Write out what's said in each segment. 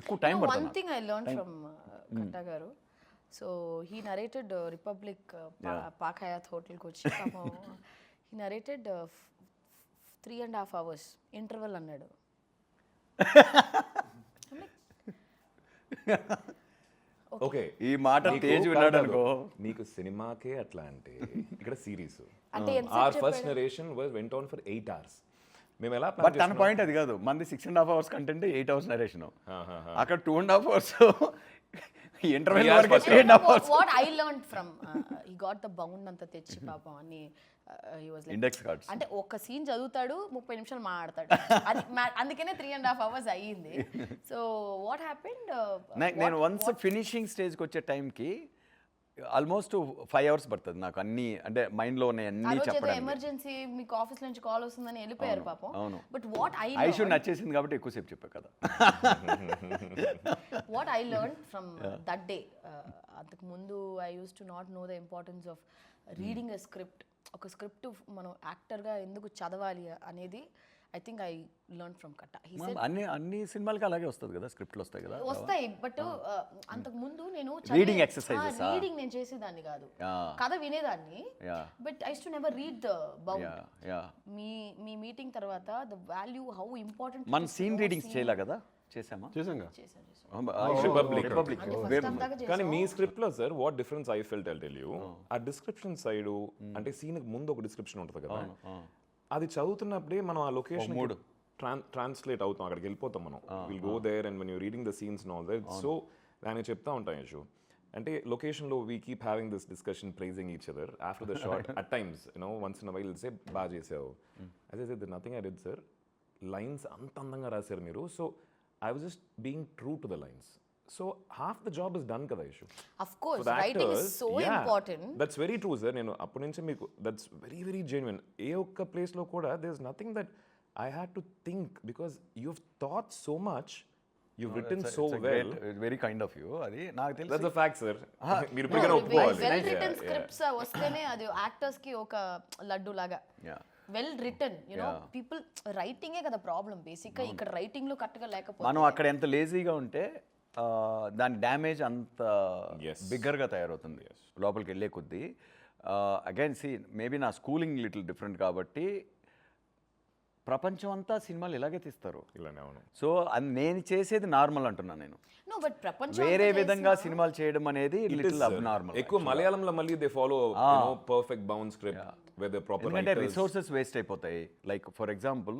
ఎక్కువ time one పడుతుంది thing I learn from Katta garu. So he narrated Republic Park Hyatt హోటల్కి వచ్చి he narrated three and half hours interval అన్నాడు. Okay ఈ మాట తేజ్ విన్నాడు అనుకో. నీకు సినిమాకే అట్లా అంటే ఇక్కడ series or first narration was went on for eight hours మేము ఎలా బట్ తన పాయింట్ అది కాదు. మంది six and half hours content eight hours narration అక్కడ two and half hours interval వరకు three and half hours what I learn from ఈ got the bound అంతా తెచ్చి పాపం అని ఇండెక్స్ కార్డ్స్ అంటే ఒక సీన్ చదువుతాడు ముప్పై నిమిషాలు మాట్లాడతాడు. అది అందుకనే త్రీ అండ్ హాఫ్ అవర్స్ అయ్యింది. సో వాట్ హ్యాపెండ్ నేను వన్స్ ఫినిషింగ్ స్టేజ్కి వచ్చే టైంకి ఆల్మోస్ట్ ఫైవ్ అవర్స్ పడుతుంది నాకు అన్ని అంటే మైండ్లో ఉన్నాయి ఆ అన్నీ ఎమర్జెన్సీ మీకు ఆఫీస్ నుంచి కాల్ వస్తుందని వెళ్ళిపోయారు పాపం. అవును. బట్ వాట్ ఐ ఐషు నచ్చేసింది కాబట్టి ఎక్కువసేపు చెప్పా కదా. What I learn from that day అంతకు ముందు I use to not know the importance of reading a script ఒక స్క్రిప్ట్ మనం యాక్టర్గా ఎందుకు చదవాలి అనేది I think I learn from Katta he said అన్ని అన్ని సినిమాలకి అలాగే వస్తుంది కదా స్క్రిప్ట్లు వస్తాయి కదా? వస్తాయి బట్ అంతకు ముందు నేను Reading exercises ఆ? రీడింగ్ నేను చేసేదాన్ని కాదు. కథ వినేదాన్ని but I to never read the bound yeah yeah. మీ మీ మీటింగ్ తర్వాత ద వాల్యూ హౌ ఇంపార్టెంట్ మన సీన్ రీడింగ్స్ చేయలే కదా? చేసామా? కానీ మీ స్క్రిప్ట్లో sir what difference I felt I tell you ఆ డిస్క్రిప్షన్ సైడ్ అంటే సీన్ ముందు ఒక డిస్క్రిప్షన్ ఉంటుంది కదా? అది చదువుతున్నప్పుడే మనం ఆ లొకేషన్ మూడు. ట్రాన్స్లేట్ అవుతాం. అక్కడికి వెళ్ళిపోతాం మనం. Will go there and when you reading the scenes also దానికి చెప్తా ఉంటాం యశు. అంటే లొకేషన్లో we keep having this discussion praising each other after the shot at times you know once in while say బాగా చేసావు. అదే sir nothing I did sir lines అంత అందంగా రాశారు మీరు. So I was just being true to the lines so half the job is done కదా Yashu of course writing is so important that's very true sir నేను అప్పటి నుంచి మీకు that's very very genuine ఏ ఒక్క ప్లేస్లో కూడా there is nothing that I had to think because you thought so much you written so well very kind of you అది నాకు తెలిసి దట్స్ అ ఫ్యాక్ట్ సార్ మీరు ఇప్పటికైనా ఒప్పుకోవాలి. వెల్ రిటర్న్ స్క్రిప్ట్స్ వస్తేనే అది యాక్టర్స్కి ఒక లడ్డు లాగా. Well written you know people రైటింగే కదా ప్రాబ్లం బేసిక్గా ఇక్కడ రైటింగ్లో కరెక్ట్గా లేకపోతే మనం అక్కడ ఎంత లేజీగా ఉంటే దాని డ్యామేజ్ అంత. బిగ్గర్గా తయారవుతుంది. లోపలికి వెళ్ళే కొద్దీ అగైన్ సి మేబీ నా స్కూలింగ్ లిటిల్ డిఫరెంట్ కాబట్టి ప్రపంచం అంతా సినిమాలు ఇలాగే తీస్తారు. ఇలానే అవును. సో అది నేను చేసేది నార్మల్ అంటున్నాను నేను. నో బట్ ప్రపంచం వేరే విధంగా సినిమాలు చేయడం అనేది లిటిల్ నార్మల్ ఎక్కువ మలయాళంలో మళ్ళీ they follow perfect bound script ఎందుకంటే రిసోర్సెస్ వేస్ట్ అయిపోతాయి. లైక్ ఫర్ ఎగ్జాంపుల్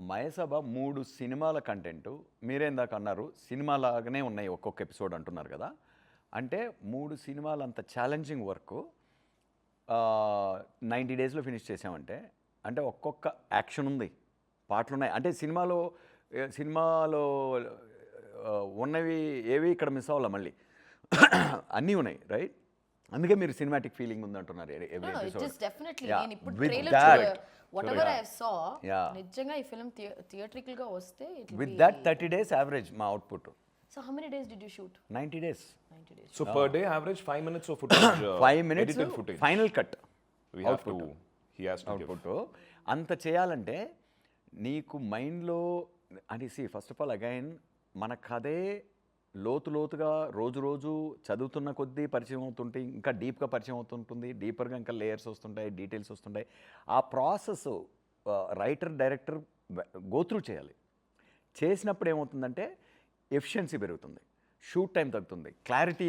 మయసభ మూడు సినిమాల కంటెంట్. మీరేందాక అన్నారు సినిమా లాగానే ఉన్నాయి ఒక్కొక్క ఎపిసోడ్ అంటున్నారు కదా. అంటే మూడు సినిమాలు అంత ఛాలెంజింగ్ వర్క్. నైంటీ డేస్లో ఫినిష్ చేసామంటే అంటే ఒక్కొక్క యాక్షన్ ఉంది. పాటలు ఉన్నాయి అంటే సినిమాలో సినిమాలో ఉన్నవి ఏవి ఇక్కడ మిస్ అవ్వాల మళ్ళీ? అన్నీ ఉన్నాయి రైట్? అందుకే మీరు సినిమాటిక్ ఫీలింగ్ ఉంది అంటున్నారు every No, whatever I saw. నిజంగా ఈ ఫిల్మ్ థియేట్రికల్గా వస్తే with that thirty days average మా output so how many days did you shoot ninety days 90 days so per day average five minutes of footage five minutes edited footage final cut we have to he has to give output అంత చేయాలంటే నీకు మైండ్లో అని see first of all again మన కథే లోతు లోతుగా రోజు రోజు చదువుతున్న కొద్దీ పరిచయం అవుతుంటే ఇంకా డీప్గా పరిచయం అవుతుంటుంది. డీపర్గా ఇంకా లేయర్స్ వస్తుంటాయి డీటెయిల్స్ వస్తుంటాయి. ఆ ప్రాసెస్ రైటర్ డైరెక్టర్ గోత్రూ చేయాలి. చేసినప్పుడు ఏమవుతుందంటే ఎఫిషియన్సీ పెరుగుతుంది. షూట్ టైం తగ్గుతుంది. క్లారిటీ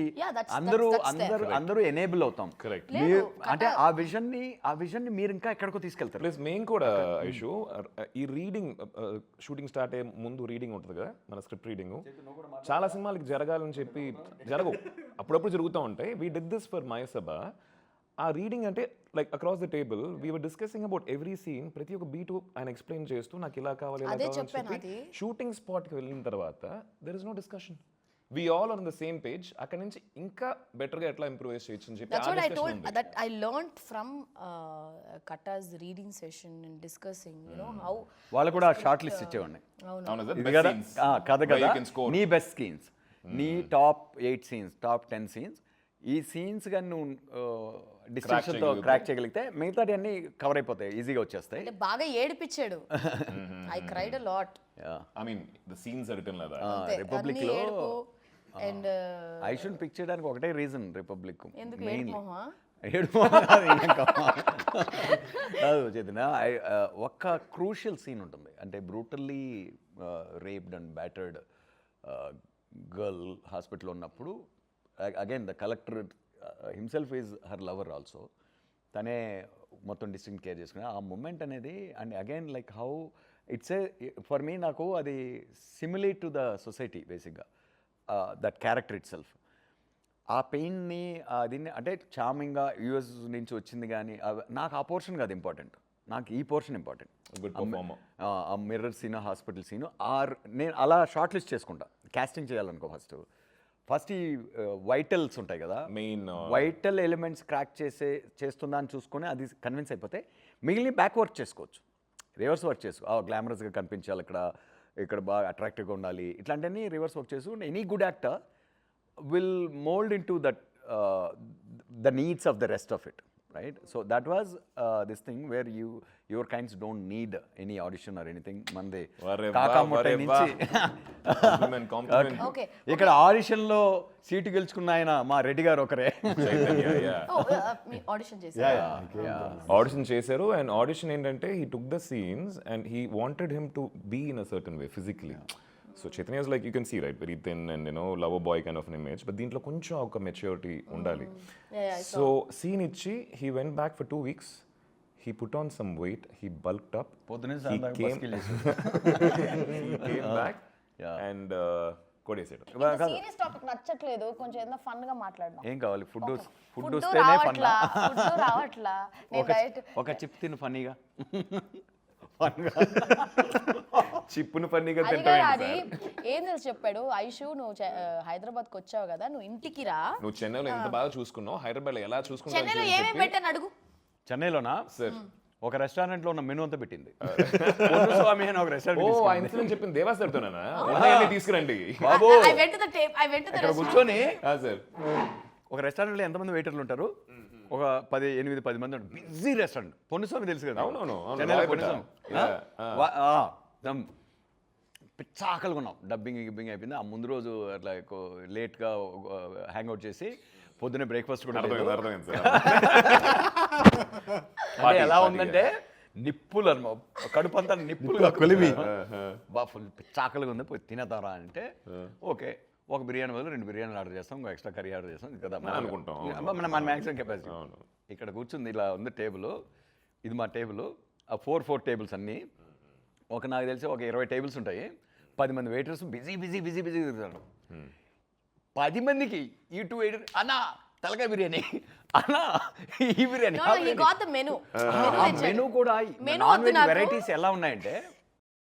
అందరూ. అందరూ అందరూ ఎనేబుల్ అవుతాం. మీరు అంటే ఆ విజన్ని ఆ విజన్ని మీరు ఇంకా ఎక్కడికో తీసుకెళ్తారు. ప్లస్ మేము కూడా ఐషు ఈ రీడింగ్ షూటింగ్ స్టార్ట్ అయ్యే ముందు రీడింగ్ ఉంటుంది కదా మన స్క్రిప్ట్ రీడింగ్. చాలా సినిమాలకి జరగాలని చెప్పి జరగవు. అప్పుడప్పుడు జరుగుతూ ఉంటాయి. We did this for Mayasabha ఆ రీడింగ్ అంటే like across the table we were discussing about every scene ప్రతి ఒక్క బీటు ఆయన ఎక్స్ప్లెయిన్ చేస్తూ నాకు ఇలా కావాలి ఇలా అది. షూటింగ్ స్పాట్కి వెళ్ళిన తర్వాత there is no discussion we all on the same page అక్కడ నుంచి ఇంకా బెటర్గా ఎట్లా ఇంప్రూవైజ్ చేయొచ్చు అని చెప్పి That's ఆ what I discussion told. ఉంది. That I learned from uh, Katta's reading session and discussing. You know how. వాళ్ళు కూడా షార్ట్ లిస్ట్ ఇచ్చేవాడిని అవును. కథ కదా. నీ బెస్ట్ సీన్స్ నీ top eight scenes top ten scenes ఈ సీన్స్ కానీ నువ్వు డిస్ట్రిక్షన్తో చేయగలిగితే. క్రాక్ చేయగలిగితే మిగతాటి అన్నీ కవర్ అయిపోతాయి ఈజీగా వచ్చేస్తాయి అంటే బాగా ఏడిపించాడు I cried a lot Yeah. I mean the scenes are written లేదా రిపబ్లిక్లో అండ్ ఐ షుడ్ పిక్ చేయడానికి ఒకటే రీజన్ రిపబ్లిక్. ఎందుకు? కాదు, ఒక్క క్రూషియల్ సీన్ ఉంటుంది. అంటే brutally raped and battered girl hospital ఉన్నప్పుడు again the collector himself is her lover also తనే మొత్తం డిస్ట్రిక్ట్ కేర్ చేసుకుని ఆ మూమెంట్ అనేది and again like how it's a for me నాకు అది సిమిలేట్ టు ద సొసైటీ బేసిక్గా దట్ క్యారెక్టర్ ఇట్ సెల్ఫ్ ఆ పెయిన్ని దీన్ని అంటే చామింగ్గా యూఎస్ నుంచి వచ్చింది కానీ నాకు ఆ పోర్షన్ కాదు ఇంపార్టెంట్ నాకు ఈ పోర్షన్ ఇంపార్టెంట్ ఆ mirror scene hospital scene or నేను అలా షార్ట్ లిస్ట్ చేసుకుంటా. క్యాస్టింగ్ చేయాలనుకో ఫస్ట్ ఫస్ట్ ఈ వైటల్స్ ఉంటాయి కదా మెయిన్ వైటల్ ఎలిమెంట్స్ క్రాక్ చేసే చేస్తుందా అని చూసుకొని అది కన్విన్స్ అయిపోతే మిగిలిన బ్యాక్ వర్క్ చేసుకోవచ్చు. రివర్స్ వర్క్ చేసుకో. గ్లామరస్గా కనిపించాలి ఇక్కడ. ఇక్కడ బాగా అట్రాక్టివ్గా ఉండాలి. ఇట్లాంటివన్నీ రివర్స్ వర్క్ చేస్తూ any good actor will mould into that the needs of the rest of it right so that was this thing where you your kinds don't need any audition or anything మనది okay ఇక్కడ ఆడిషన్లో seat గెలుచుకున్న ఆయన మా రెడ్డి గారు ఒకరే. Audition చేశారు. Audition చేశారు అండ్ ఆడిషన్ ఏంటంటే he took the scenes and he wanted him to be in a certain way physically so Chaitanya like you can see right very thin and you know love boy kind of image but దీంట్లో కొంచెం ఒక maturity ఉండాలి. So scene ఇచ్చి he went back for two weeks he put on some weight he bulked up పొద్దున్నే He came-. Came back Yeah. కొడేసాడు serious topic నచ్చట్లేదు. కొంచెం ఏదైనా ఫన్గా మాట్లాడదాం. ఏం కావాలి? ఫుడ్ ఫుడ్ వస్తేనే ఫన్ రావట్లా ఫుడ్ రావట్లా? నేను ఒక చిప్ తిను ఫన్నీగా. ఫన్గా. చిప్పును పన్నీగా అది కాదు తింటావు అది ఏం తెలుసు చెప్పాడు? ఐషు నువ్వు హైదరాబాద్కి వచ్చావు కదా నువ్వు ఇంటికి రా. నువ్వు చెన్నైలో ఎంత బాగా చూసుకున్నావు? హైదరాబాద్లో ఎలా చెన్నైలో చూసుకున్నావు పెట్టాను అడుగు. చెన్నైలోనా? సార్. ఒక రెస్టారెంట్లో ఉన్న మెనూ అంతా పెట్టింది. స్వామి అని ఒక ఓ రెస్టారెంట్ ఆ ఇన్సిడెంట్ చెప్పింది దేవాసరితోనా ఉన్నాయన్నీ తీసుకురండి. బాబు. I went the tape I went the ఇక్కడ కూర్చొని సార్. ఒక రెస్టారెంట్లో ఎంతమంది వెయిటర్లు ఉంటారు? ఒక పది ఎనిమిది పది మంది ఉంటారు. బిజీ రెస్టారెంట్ పొన్నుస్వామి తెలుసు కదా. అవునవును, అవును, చెన్నైలో రాయపేట. పొన్నుస్వామి. Yeah, ఆ? వా- ఆ, దమ్. పిచ్చ ఆకలిగా ఉన్నాం. డబ్బింగ్ గిబ్బింగ్ అయిపోయింది. ఆ ముందు రోజు అట్లా లేట్గా హ్యాంగ్ అవుట్ చేసి పొద్దున్నే బ్రేక్ఫాస్ట్ కూడా అంటే ఎలా ఉందంటే నిప్పులు అనమా కడుపు అంతా నిప్పులు కొలిమి. బా ఫుల్ చాకలిగా ఉంది. పోయి తినేద్దారా అంటే ఓకే ఒక బిర్యానీ బదులు రెండు బిర్యానీలు ఆర్డర్ చేస్తాం ఇంకో ఎక్స్ట్రా కర్రీ ఆర్డర్ చేస్తాం కదా. మన- అనుకుంటాం, మన మన మ్యాక్సిమం కెపాసిటీ. ఇక్కడ కూర్చుంది ఇలా ఉంది టేబుల్. ఇది మా టేబుల్. ఆ ఫోర్ ఫోర్ టేబుల్స్ అన్నీ. ఒక నాకు తెలిసి ఒక ఇరవై టేబుల్స్ ఉంటాయి పది మంది waiters busy busy busy busy తిరుగుతారు పది మందికి ఈ టూ వెయిటర్ అన్నా తలకాయ బిర్యానీ అన్నా ఈ biryani no the menu menu కూడా Menu నాన్ వెజ్. వెరైటీస్ ఎలా ఉన్నాయంటే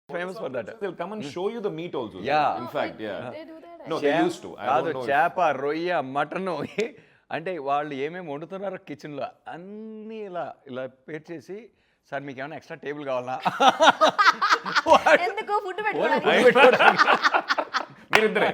famous for that They'll come and show you the meat also. sir. Yeah. In fact, yeah. They do that. No, they used to. I కాదు don't know. if- చేప రొయ్య mutton అంటే వాళ్ళు ఏమేమి వండుతున్నారో కిచెన్లో అన్నీ ఇలా ఇలా పేర్ చేసి సార్ మీకు ఏమైనా ఎక్స్ట్రా టేబుల్ కావాలా ఎందుకు? ఫుడ్. మీరిద్దరే.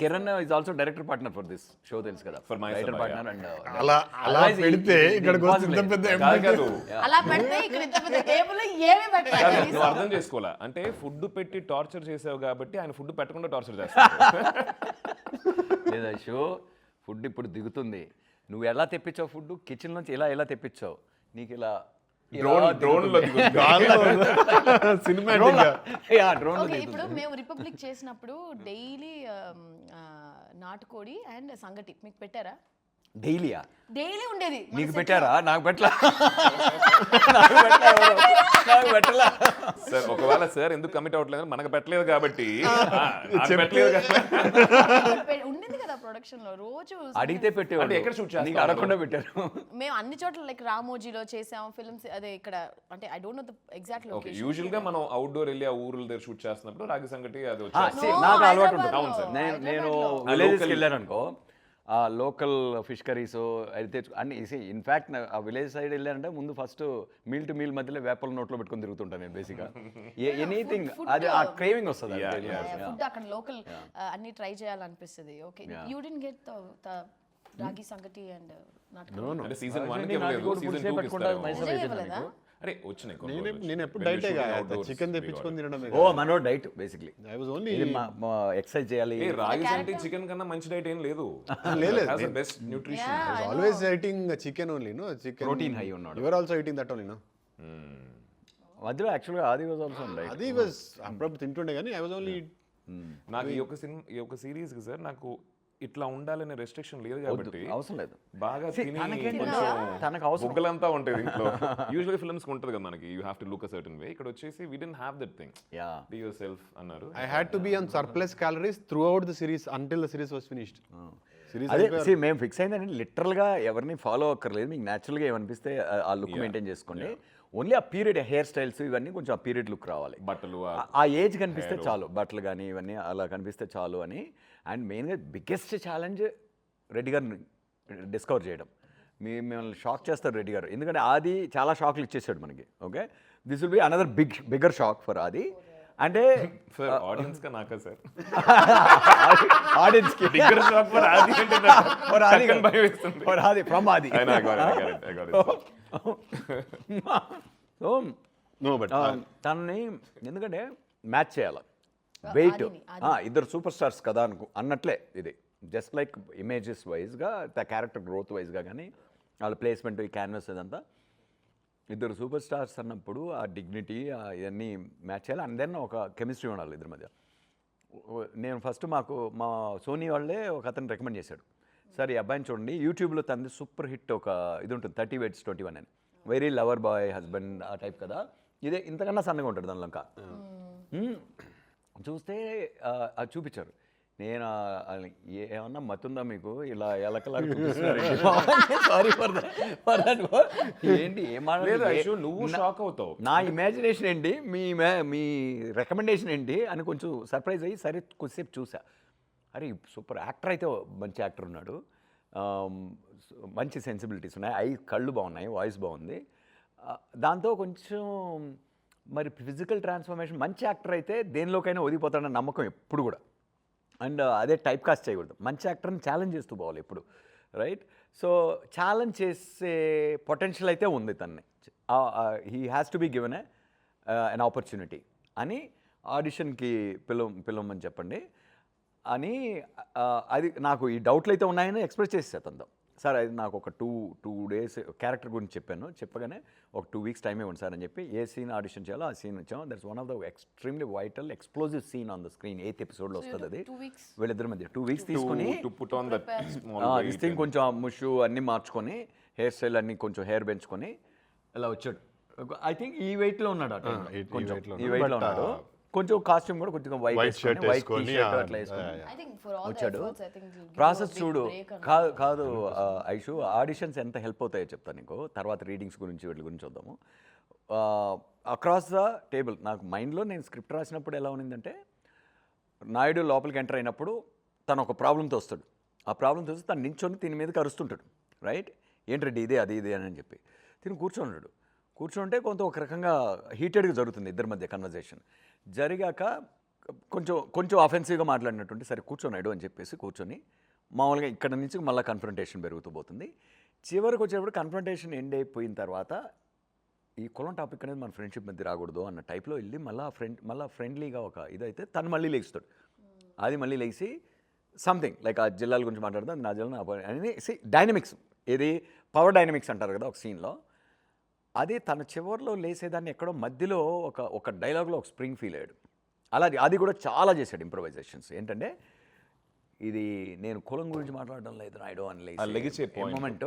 Kiran is also director partner for this show తెలుసు కదా. For my writer partner and అలా అలా పెడితే ఇక్కడికి వస్తే ఇంత పెద్ద కాదు కాదు. అలా పెడితే ఇక్కడ ఇంత పెద్ద టేబుల్ ఏమి కాదు, పెట్టాలి నువ్వు అర్థం చేసుకోవాలా? అంటే ఫుడ్ పెట్టి టార్చర్ చేసావు కాబట్టి ఆయన ఫుడ్ పెట్టకుండా టార్చర్ చేస్తాడు. లేదా షో ఫుడ్ ఇప్పుడు దిగుతుంది. నువ్వు ఎలా తెప్పించావు ఫుడ్ కిచెన్ నుంచి ఇలా ఎలా తెప్పించావు? నీకు ఇలా డ్రోన్ ఓకే ఇప్పుడు మేము రిపబ్లిక్ చేసినప్పుడు డైలీ నాటుకోడి అండ్ సంగటి. మీకు పెట్టారా? డైలీయా? డైలీ ఉండేది. మన నీకు set పెట్టారా? నాకు పెట్టలా. నాకు పెట్టలా ఎవరు. నాకు పెట్టలా. సార్ ఒకవేళ సార్ ఎందుకు కమిట్ అవ్వట్లేదు మనకు పెట్టలేదు కాబట్టి. ఆ, నాకు పెట్టలేదు పె- ఉండింది కదా ప్రొడక్షన్లో. రోజు అడిగితే పెట్టేవాడు ఎక్కడ shoot చేస్తారు? నీకు అడగకుండా పెట్టారు. మేము అన్ని చోట్ల లైక్ రామోజీలో చేసాం ఫిల్మ్స్ అదే ఇక్కడ అంటే I don't know the exact okay location యూజువల్గా మనం అవుట్డోర్ వెళ్ళి ఆ ఊర్ల దగ్గర షూట్ చేస్తున్నప్పుడు రాగి సంగటి అది see, No, నాకు అలవాటు. ఉంటుంది. అవును సార్. నేను నేను వెళ్ళాను అనుకో ఆ లోకల్ ఫిష్ కర్రీస్ అది తెచ్చు అన్ని ఇన్ఫాక్ట్ ఆ విలేజ్ సైడ్ వెళ్ళానంటే ముందు ఫస్ట్ మీల్ టు మీల్ మధ్యలో వేపల నోట్లో పెట్టుకొని తిరుగుతుంటాను నేను బేసిక్గా ఎనీథింగ్ అది ఆ క్రేవింగ్ వస్తుంది. ఫుడ్ అక్కడ లోకల్ అన్ని ట్రై చేయాలనిపిస్తుంది. Okay you didn't get the ragi sangati and నాటుకోడి No, no. అంటే అరే వచ్చినాయి నేను ఎప్పుడు డైటే చికెన్ తెప్పించుకొని. తినడమే ఓ మనో diet basically I was only exercise చేయాలి. రాగి అంటే చికెన్ కన్నా మంచి డైట్ ఏం లేదు. లేదు. Best nutrition always eating chicken only no chicken Protein high ఉన్నాడు. Your also eating that only no మధ్యలో యాక్చువల్గా ఆది వాజ్ ఆల్సో డైట్ అది వాజ్ అప్పుడప్పుడు తింటుండే కానీ ఐ వాజ్ ఓన్లీ నాకు ఈ యొక్క సినిమా ఈ యొక్క సిరీస్కి సార్ నాకు ఇట్లా ఉండాలనే రెస్ట్రిక్షన్ లేదు కాబట్టి అవసరం లేదు. బాగా తనకు అవసరం. బుగ్గలంతా ఉంటుంది ఇంట్లో యూజువల్ ఫిల్మ్స్ ఉంటుంది కదా మనకి you have to look a certain way ఇక్కడ వచ్చేసి we didn't have that thing ya be yourself అన్నారు. I had to be on surplus calories throughout the series until the series was finished series అదే సి మేము fix అయిందంటే లిటరల్గా ఎవరిని follow అక్కర్లేదు. మీకు న్యాచురల్గా ఏమనిపిస్తే ఆ- ఆ లుక్ మెయింటైన్ చేసుకోండి. ఓన్లీ ఆ పీరియడ్ హెయిర్ స్టైల్స్ ఇవన్నీ కొంచెం ఆ పీరియడ్ లుక్ రావాలి. బట్టలు ఆ- ఏజ్ కనిపిస్తే చాలు. బట్టలు కానీ ఇవన్నీ అలా కనిపిస్తే చాలు అని. అండ్ మెయిన్గా బిగ్గెస్ట్ ఛాలెంజ్ రెడ్డి గారిని డిస్కవర్ చేయడం. మీ మిమ్మల్ని షాక్ చేస్తారు రెడ్డి గారు. ఎందుకంటే ఆది చాలా షాక్లు ఇచ్చేసాడు మనకి. Okay this will be another big bigger shock for Aadi. అంటే ఆడియన్స్ నాకా సార్ ఆడియన్స్కి బిగ్గర్ షాక్ ఫర్ ఆది అంటే ఆది ఫర్ ఆది ఫ్రమ్ ఆది. సో నో బట్ తనని ఎందుకంటే మ్యాచ్ చేయాలి. వెయిట్. ఇద్దరు సూపర్ స్టార్స్ కదా అనుకో అన్నట్లే ఇది. జస్ట్ లైక్ ఇమేజెస్ వైజ్గా ద క్యారెక్టర్ గ్రోత్ వైజ్గా కానీ వాళ్ళ ప్లేస్మెంట్ ఈ క్యాన్వస్ ఇదంతా. ఇద్దరు సూపర్ స్టార్స్ అన్నప్పుడు ఆ డిగ్నిటీ ఇవన్నీ మ్యాచ్ చేయాలి. అండ్ దెన్ ఒక కెమిస్ట్రీ ఉండాలి ఇద్దరి మధ్య. నేను ఫస్ట్ మాకు మా సోనీ వాళ్ళే ఒక అతను రికమెండ్ చేశాడు. సార్ ఈ అబ్బాయిని చూడండి. యూట్యూబ్లో తనది సూపర్ హిట్ ఒక ఇది ఉంటుంది థర్టీ వెయిట్స్ ట్వంటీ వన్ అని. వెరీ లవర్ బాయ్ హస్బెండ్ ఆ టైప్ కదా. ఇదే ఇంతకన్నా సన్నగా ఉంటుంది దానిలో ఇంకా మ్మ్. చూస్తే ఆ, అది చూపించారు. నేను ఏమన్నా మతుందా మీకు? ఇలా ఎలకలా సారీ ఫర్ ఏంటి ఏం నువ్వు షాక్ అవుతావు. నా ఇమాజినేషన్ ఏంటి? మీ మీ రికమెండేషన్ ఏంటి? అని కొంచెం సర్ప్రైజ్ అయ్యి సరే కొద్దిసేపు చూసా. అరే సూపర్ యాక్టర్ అయితే మంచి యాక్టర్ ఉన్నాడు. మంచి సెన్సిబిలిటీస్ ఉన్నాయి. ఐ కళ్ళు బాగున్నాయి వాయిస్ బాగుంది. దాంతో కొంచెం మరి ఫిజికల్ ట్రాన్స్ఫర్మేషన్ మంచి యాక్టర్ అయితే దేనిలోకైనా ఒదిగిపోతాడన్న నమ్మకం ఎప్పుడు కూడా. అండ్ అదే టైప్ కాస్ట్ చేయకూడదు. మంచి యాక్టర్ని ఛాలెంజ్ చేస్తూ పోవాలి ఎప్పుడు. రైట్? సో ఛాలెంజ్ చేసే పొటెన్షియల్ అయితే ఉంది తన్ని. He has to be given an opportunity అని ఆడిషన్కి పిలవ పిలవమని చెప్పండి. అని అది నాకు ఈ డౌట్లు అయితే ఉన్నాయని ఎక్స్ప్రెస్ చేసే తనతో. సార్ అది నాకు ఒక టూ టూ డేస్ క్యారెక్టర్ గురించి చెప్పాను. చెప్పగానే ఒక టూ వీక్స్ టైం ఇవ్వండి సార్ అని చెప్పి ఏ సీన్ ఆడిషన్ చేయాలో ఆ సీన్ ఇచ్చాం that's one of the extremely vital explosive scene on the screen. Eighth ఎపిసోడ్లో వస్తుంది అది. వీళ్ళిద్దరి మధ్య టూ వీక్స్ తీసుకొని థింగ్ కొంచెం ముషు అన్నీ మార్చుకొని హెయిర్ స్టైల్ అన్ని కొంచెం హెయిర్ పెంచుకొని ఇలా వచ్చాడు. ఐ థింక్ ఈ weight లో ఉన్నాడు కొంచెం weight లో ఈ ఉన్నాడు. weight లో But, ఉన్నాడు కొంచెం కాస్ట్యూమ్ కూడా కొంచెం వైట్ వేసుకొని, షర్ట్ అట్లా వేసుకొని the వచ్చాడు. ప్రాసెస్ చూడు. కాదు కాదు ఐషు ఆడిషన్స్ ఎంత హెల్ప్ అవుతాయో చెప్తాను నీకు. తర్వాత రీడింగ్స్ గురించి వీటి గురించి చూద్దాము. అక్రాస్ ద టేబుల్ నాకు మైండ్లో నేను స్క్రిప్ట్ రాసినప్పుడు ఎలా ఉన్నిందంటే నాయుడు లోపలికి ఎంటర్ అయినప్పుడు తను ఒక ప్రాబ్లంతో వస్తాడు. ఆ ప్రాబ్లంతో వస్తే తను నించొని దీని మీదకి అరుస్తుంటాడు. రైట్ ఏంటి రెడ్డి ఇదే అది ఇదే అని చెప్పి. తిని కూర్చోన్నాడు కూర్చుంటే కొంత ఒక రకంగా హీటెడ్గా జరుగుతుంది ఇద్దరి మధ్య కన్వర్జేషన్ జరిగాక కొంచెం కొంచెం అఫెన్సివ్గా మాట్లాడినట్టుంటే సరే కూర్చోనాడు అని చెప్పేసి కూర్చొని మామూలుగా ఇక్కడ నుంచి మళ్ళీ కన్ఫ్రంటేషన్ పెరుగుతూ పోతుంది. చివరికి వచ్చేటప్పుడు కన్ఫ్రంటేషన్ ఎండ్ అయిపోయిన తర్వాత ఈ కులం టాపిక్ అనేది మన ఫ్రెండ్షిప్ మధ్య రాకూడదు అన్న టైప్లో వెళ్ళి మళ్ళీ ఫ్రెండ్ మళ్ళీ ఫ్రెండ్లీగా ఒక ఇదైతే తను మళ్ళీ లేస్తాడు అది మళ్ళీ లేచి సంథింగ్ లైక్ ఆ జిల్లాల గురించి మాట్లాడదాం నా జిల్లా నా అని సి డైనమిక్స్ ఇది పవర్ డైనమిక్స్ అంటారు కదా ఒక సీన్లో అది తన చివరిలో లేసేదాన్ని ఎక్కడో మధ్యలో ఒక ఒక డైలాగ్లో ఒక స్ప్రింగ్ ఫీల్ అయ్యాడు. అలా అది కూడా చాలా చేశాడు ఇంప్రవైజేషన్స్ ఏంటంటే ఇది నేను కులం గురించి మాట్లాడడం లేదు నాయుడు అని point. మూమెంట్